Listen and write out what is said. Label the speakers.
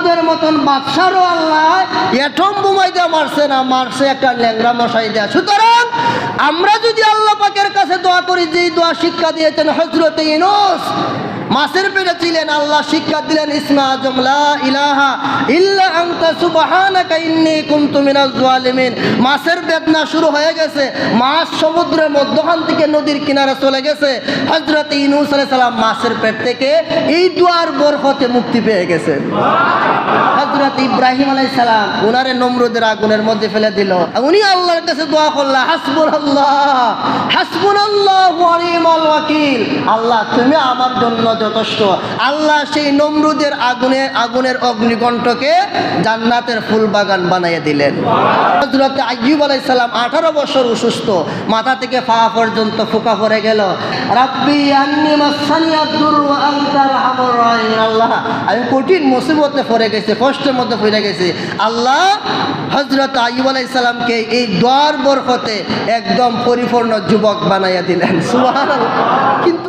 Speaker 1: নমরুদের মতন বাদশারও আল্লাহ এটম বোমাই দিয়ে মারছে না, মারছে একটা ল্যাংরা মশাই দেয়া। সুতরাং আমরা যদি আল্লাহ পাকের কাছে দোয়া করি, যেই দোয়া শিক্ষা দিয়েছেন হজরতে ইনোস মাসের পেটে ছিলেন, আল্লাহ শিক্ষা দিলেন, ইসমা আজম, লা ইলাহা ইল্লা মাসের বেদনা শুরু হয়ে গেছে, মাছ সমুদ্রের মধ্যখান থেকে নদীর কিনারে চলে গেছে। হযরত ইউনূস আলাইহিস সালাম মাছের পেট থেকে এই দুয়ার বরকতে মুক্তি পেয়ে গেছেন হযরত ইব্রাহিম আলাইহিস সালাম উনারে নমরুদের আগুনের মধ্যে ফেলে দিল। উনি আল্লাহর কাছে দোয়া করলেন হাসবুনাল্লাহ হাসবুনাল্লাহ ওয়া নি'মাল ওয়াকিল। আল্লাহ, তুমি আমার জন্য যথেষ্ট। আল্লাহ সেই নমরুদের আগুনে, আগুনের অগ্নিকণ্ঠকে জান্নাতের ফুল বাগান বানিয়ে দিলেন। হযরত আইয়ুব আলাইহিস সালাম 18 বছর অসুস্থ, মাথা থেকে পা পর্যন্ত ফোকা পড়ে গেল। রাব্বি আন্নি মাসানিয়াদ-দুর ওয়া আনতা আল্লাহ, আমি কঠিন মুসিবতে পড়ে গেছে, কষ্টের মধ্যে পড়ে গেছে। আল্লাহ হজরত আইব আলাইসাল্লামকে এই দোয়ার বরফতে একদম পরিপূর্ণ যুবক বানাইয়া দিলেন। সুবাহ কিন্তু